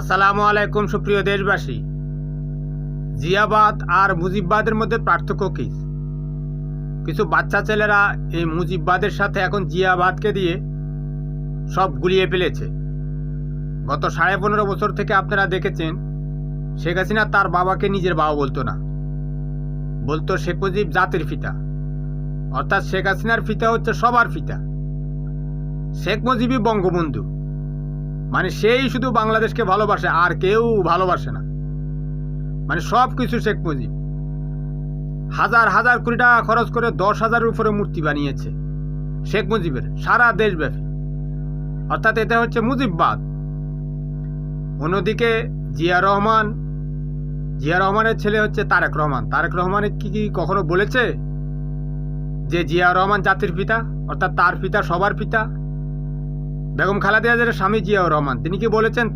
আসসালামু আলাইকুম, সুপ্রিয় দেশবাসী। জিয়াবাদ আর মুজিববাদের মধ্যে পার্থক্য কি? কিছু বাচ্চা ছেলেরা এই মুজিববাদের সাথে এখন জিয়াবাদকে দিয়ে সব গুলিয়ে ফেলেছে। গত সাড়ে পনেরো বছর থেকে আপনারা দেখেছেন, শেখ হাসিনা তার বাবাকে নিজের বাবা বলতো না। বলতো শেখ মুজিব জাতির ফিতা অর্থাৎ শেখ হাসিনার ফিতা হচ্ছে সবার ফিতা শেখ মুজিবই বঙ্গবন্ধু। মানে সেই শুধু বাংলাদেশকে ভালোবাসে আর কেউ ভালোবাসে না। মানে সব কিছু শেখ মুজিব। হাজার হাজার কোটি টাকা খরচ করে দশ হাজারের উপরে মূর্তি বানিয়েছে শেখ মুজিবের সারা দেশব্যাপী। অর্থাৎ এটা হচ্ছে মুজিববাদ। অন্যদিকে জিয়া রহমান, জিয়া রহমানের ছেলে হচ্ছে তারেক রহমান। তারেক রহমানের কি কি কখনো বলেছে? যে জিয়া রহমান জাতির পিতা, অর্থাৎ তার পিতা সবার পিতা বেগম খালেদা জিয়ার স্বামী জিয়াউর রহমান তিনি কি বলেছেন